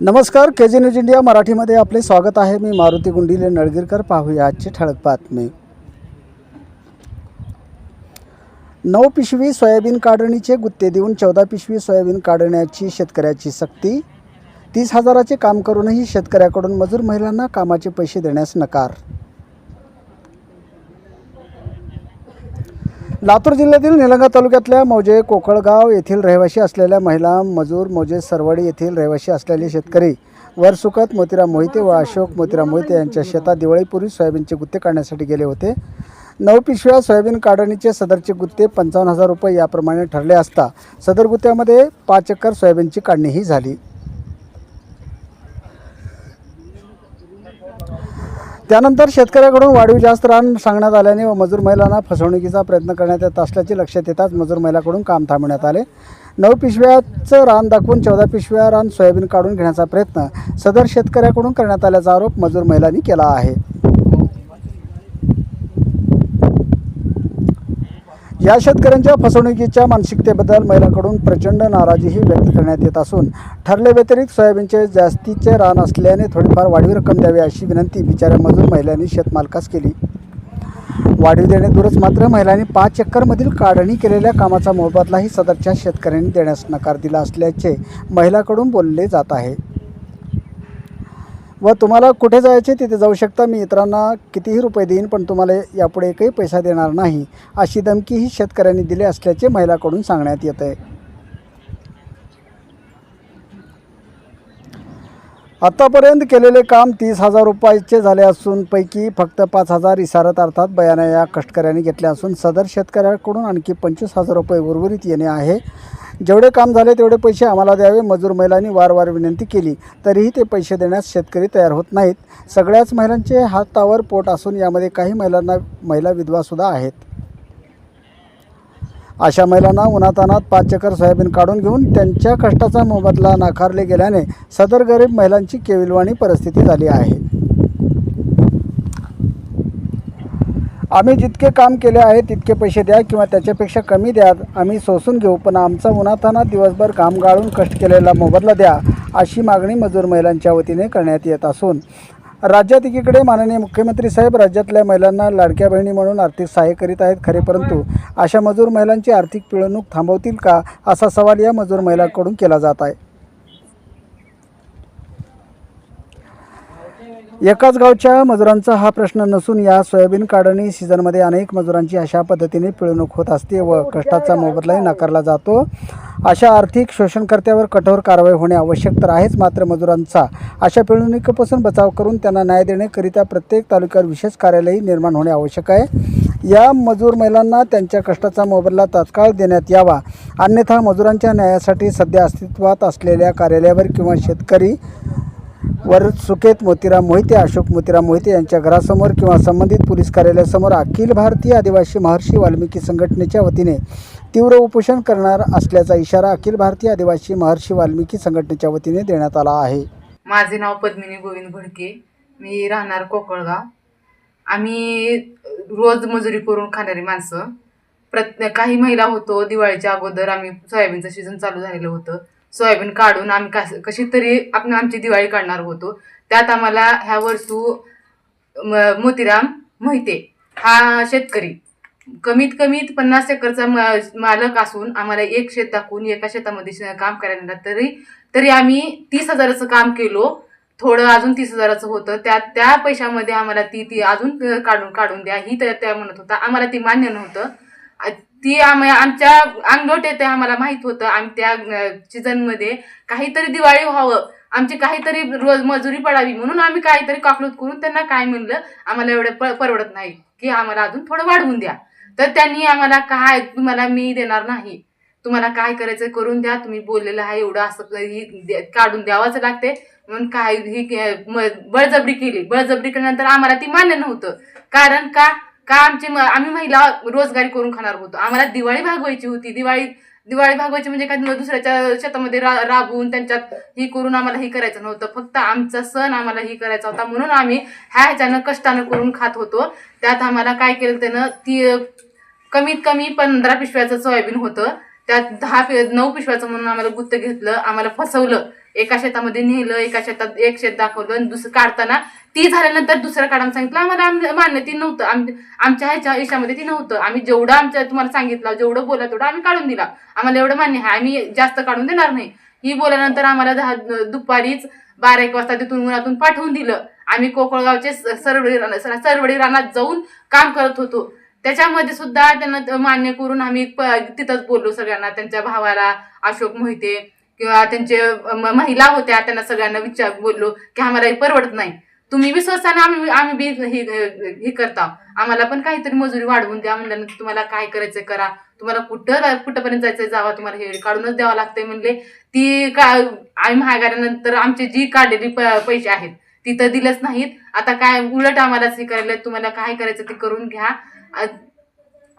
नमस्कार के G news India मराठीमध्ये आपले स्वागत आहे. मी मारुती गुंडिले नळगीरकर. पाहूया आजची ठळक बातमी. नऊ पिशवी सोयाबीन काढणीचे गुत्ते देऊन चौदा पिशवी सोयाबीन काढण्याची शेतकऱ्याची सक्ती. तीस हजाराचे काम करूनही शेतकऱ्याकडून मजूर महिलांना कामाचे पैसे देण्यास नकार. लातूर जिल्ह्यातील निलंगा तालुक्यातल्या मौजे कोकळगाव येथील रहिवाशी असलेल्या महिला मजूर मौजे सरवडी येथील रहिवाशी असलेले शेतकरी वरसुकत मोतीराम मोहिते व अशोक मोतीराम मोहिते यांच्या शेतात दिवाळीपूर्वी सोयाबीनचे गुत्ते काढण्यासाठी गेले होते. नऊ पिशव्या सोयाबीन काढणीचे सदरचे गुत्ते पंचावन्न हजार रुपये याप्रमाणे ठरले असता सदर गुत्त्यामध्ये पाच एकर सोयाबीनची काढणीही झाली. त्यानंतर शेतकऱ्याकडून वाढीव जास्त रान सांगण्यात आल्याने व मजूर महिलांना फसवणुकीचा प्रयत्न करण्यात येत असल्याचे लक्षात येताच मजूर महिलाकडून काम थांबवण्यात आले. नऊ पिशव्याचं रान दाखवून चौदा पिशव्या रान सोयाबीन काढून घेण्याचा प्रयत्न सदर शेतकऱ्याकडून करण्यात आल्याचा आरोप मजूर महिलांनी केला आहे. या शेतकऱ्यांच्या फसवणुकीच्या मानसिकतेबद्दल महिलांकडून प्रचंड नाराजीही व्यक्त करण्यात येत असून ठरले व्यतिरिक्त सोयाबीनचे जास्तीचे रान असल्याने थोडीफार वाढीव रक्कम द्यावी अशी विनंती बिचाऱ्या मजूर महिलांनी शेतमालकास केली. वाढीव देणे दूरच मात्र महिलांनी पाच एकरमधील काढणी केलेल्या कामाचा मोबदलाही सदरच्या शेतकऱ्यांनी देण्यास नकार दिला असल्याचे महिलाकडून बोलले जात आहे. व तुम्हाला कुठे जायचे तिथे जाऊ शकता. मी इतरांना कितीही रुपये देईन पण तुम्हाला यापुढे काही पैसा देणार नाही अशी धमकीही शेतकऱ्यांनी दिली असल्याचे महिलाकडून सांगण्यात येत आहे आत्तापर्यंत केलेले काम तीस हजार रुपयाचे झाले असून पैकी फक्त पाच हजार इसारत अर्थात बयाना या कष्टकऱ्यांनी घेतले असून सदर शेतकऱ्याकडून आणखी पंचवीस हजार रुपये उर्वरित येणे आहे. जेवढे काम झाले तेवढे पैसे आम्हाला द्यावे मजूर महिलांनी वारंवार विनंती केली. तरीही ते पैसे देण्यास शेतकरी तयार होत नाहीत. सगळ्याच महिलांचे हातावर पोट असून यामध्ये काही महिलांना महिला विधवासुद्धा आहेत. अशा महिलांना उन्हातानात पाच एकर सोयाबीन काढून घेऊन त्यांच्या कष्टाचा मोबदला नाकारले गेल्याने सदर गरीब महिलांची केविलवाणी परिस्थिती झाली आहे. आम्ही जितके काम केले आहे तितके पैसे द्या किंवा त्याच्यापेक्षा कमी द्या. आम्ही सोसून घेऊ पण आमचा उन्हातानात दिवसभर काम गाळून कष्ट केलेला मोबदला द्या अशी मागणी मजूर महिलांच्या वतीने करण्यात येत असून राज्यात एकीकडे माननीय मुख्यमंत्री साहेब राज्यातल्या महिलांना लाडक्या बहिणी म्हणून आर्थिक सहाय्य करीत आहेत खरे परंतु अशा मजूर महिलांची आर्थिक पिळवणूक थांबवतील का? असा सवाल या मजूर महिलांकडून केला जात आहे. एकाच गावच्या मजुरांचा हा प्रश्न नसून या सोयाबीन काढणी सीझनमध्ये अनेक मजुरांची अशा पद्धतीने पिळवणूक होत असते व कष्टाचा मोबदलाही नाकारला जातो. अशा आर्थिक शोषणकर्त्यावर कठोर कारवाई होणे आवश्यक तर आहेच. मात्र मजुरांचा अशा पिळवणुकीपासून बचाव करून त्यांना न्याय देण्याकरिता प्रत्येक तालुक्यावर विशेष कार्यालयही निर्माण होणे आवश्यक आहे. या मजूर महिलांना त्यांच्या कष्टाचा मोबदला तात्काळ देण्यात यावा. अन्यथा मजुरांच्या न्यायासाठी सध्या अस्तित्वात असलेल्या कार्यालयावर किंवा शेतकरी वर सुकेत मोतीराम मोहिते अशोक मोतीराम मोहिते यांच्या घरासमोर किंवा संबंधित पोलीस कार्यालयासमोर अखिल भारतीय आदिवासी महर्षी वाल्मिकी संघटनेच्या वतीने तीव्र उपोषण करणार असल्याचा इशारा अखिल भारतीय आदिवासी महर्षी वाल्मिकी संघटनेच्या वतीने देण्यात आला आहे. माझे नाव पद्मिनी गोविंद भडके मी राहणार कोकळगाव. आम्ही रोज मजुरी करून खाणारी माणसं. प्रत्ये काही महिला होतो दिवाळीच्या अगोदर आम्ही सोयाबीनचं सीझन चालू झालेलं होतं. सोयाबीन काढून आम्ही कस कशी तरी आपण आमची दिवाळी काढणार होतो. त्यात आम्हाला ह्या वर्षू म- मोतीराम मोहिते हा शेतकरी. कमीत कमीत पन्नास एकरचा म- मालक असून आम्हाला एक शेत दाखवून एका शेतामध्ये श- काम करायला तरी तरी आम्ही तीस हजाराचं काम केलो. थोडं अजून तीस हजाराचं होतं. त्या त्या पैशामध्ये आम्हाला ती ती अजून काढून काढून द्या. ही त्या त्या म्हणत होता. आम्हाला ती मान्य नव्हतं. ती आम्ही आमच्या अंगलोट येते आम्हाला माहीत होतं. आम्ही त्या सीझनमध्ये काहीतरी दिवाळी व्हावं. आमची काहीतरी रोज मजुरी पडावी म्हणून आम्ही काहीतरी कॉकलोत करून त्यांना काय म्हणलं आम्हाला एवढं प परवडत नाही की आम्हाला अजून थोडं वाढवून द्या. तर त्यांनी आम्हाला काय तुम्हाला मी देणार नाही. तुम्हाला काय करायचं करून द्या. तुम्ही बोललेलं आहे एवढं असं काढून द्यावंच लागते. म्हणून काय ही के- म- बळजबरी केली. बळजबरी केल्यानंतर आम्हाला ती मान्य नव्हतं. कारण का? का आमची म- आम्ही महिला रोजगारी करून खाणार होतो. आम्हाला दिवाळी भागवायची होती. दिवाळी दिवाळी भागवायची म्हणजे काय? दुसऱ्याच्या शेतामध्ये रा राबवून त्यांच्यात ही करून आम्हाला ही करायचं नव्हतं. फक्त आमचा सण आम्हाला ही करायचा होता. म्हणून आम्ही ह्या ह्याच्यानं कष्टानं करून खात होतो. त्यात आम्हाला काय केलं त्यानं? ती कमीत कमी पंधरा पिशव्याचं सोयाबीन होतं. त्यात दहा पि- नऊ पिशव्याचं म्हणून आम्हाला गुत्त घेतलं. आम्हाला फसवलं. एका शेतामध्ये नेलं एका शेतात एक शेत दाखवलं आणि दुसरं काढताना ती झाल्यानंतर दुसरं काढायला सांगितलं. आम्हाला आम- मान्य ती नव्हतं. आम- आमच्या ह्याच्या याच्यामध्ये ती नव्हतं. आम्ही जेवढं आमच्या तुम्हाला सांगितलं जेवढं बोला तेवढं आम्ही काढून दिला. आम्हाला एवढं मान्य आहे. आम्ही जास्त काढून देणार नाही. ही बोलल्यानंतर आम्हाला दहा दुपारीच बारा एक वाजता तिथून उन्हातून पाठवून दिलं. आम्ही कोकळगावचे स- सरवडी राना- सरवडी रानात जाऊन काम करत होतो. त्याच्यामध्ये सुद्धा त्यांना मान्य करून आम्ही प- तिथंच बोललो सगळ्यांना त्यांच्या भावाला अशोक मोहिते किंवा त्यांचे महिला होत्या त्यांना सगळ्यांना विचार बोललो की आम्हाला हे परवडत नाही. तुम्ही बी आम्ही आम्ही बी हे हे करता. आम्हाला पण काहीतरी मजुरी वाढवून द्या. म्हणल्यानंतर तुम्हाला काय करायचं करा. तुम्हाला कुठं कुठंपर्यंत जायचं जावा. तुम्हाला हे काढूनच द्यावं लागतंय म्हणले. ती का आम्ही महागाऱ्यानंतर आमची जी काढलेली प- पैसे आहेत ती तर दिलंच नाहीत. आता काय उलट आम्हाला हे करायला तुम्हाला काय करायचं ते करून घ्या.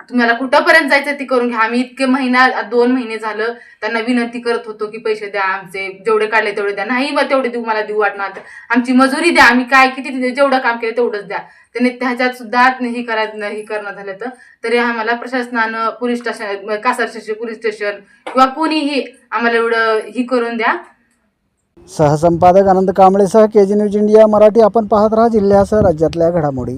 तुम्हाला कुठंपर्यंत जायचं ते करून घ्या. आम्ही इतके महिना दोन महिने झालं त्यांना विनंती करत होतो की पैसे द्या आमचे जेवढे काढले तेवढे द्या. नाही मग तेवढे देऊ मला देऊ वाटणार तर. आमची मजुरी द्या आम्ही काय किती जेवढं काम केलं तेवढंच द्या. त्यांनी त्याच्यात सुद्धा हे करा हे करणं झालं तर. तरी आम्हाला प्रशासनानं police station Kasar station police station किंवा कोणीही आम्हाला एवढं ही करून द्या. सहसंपादक Anand कांबळेसह K G news India Marathi आपण पाहत राहा जिल्ह्यासह राज्यातल्या घडामोडी.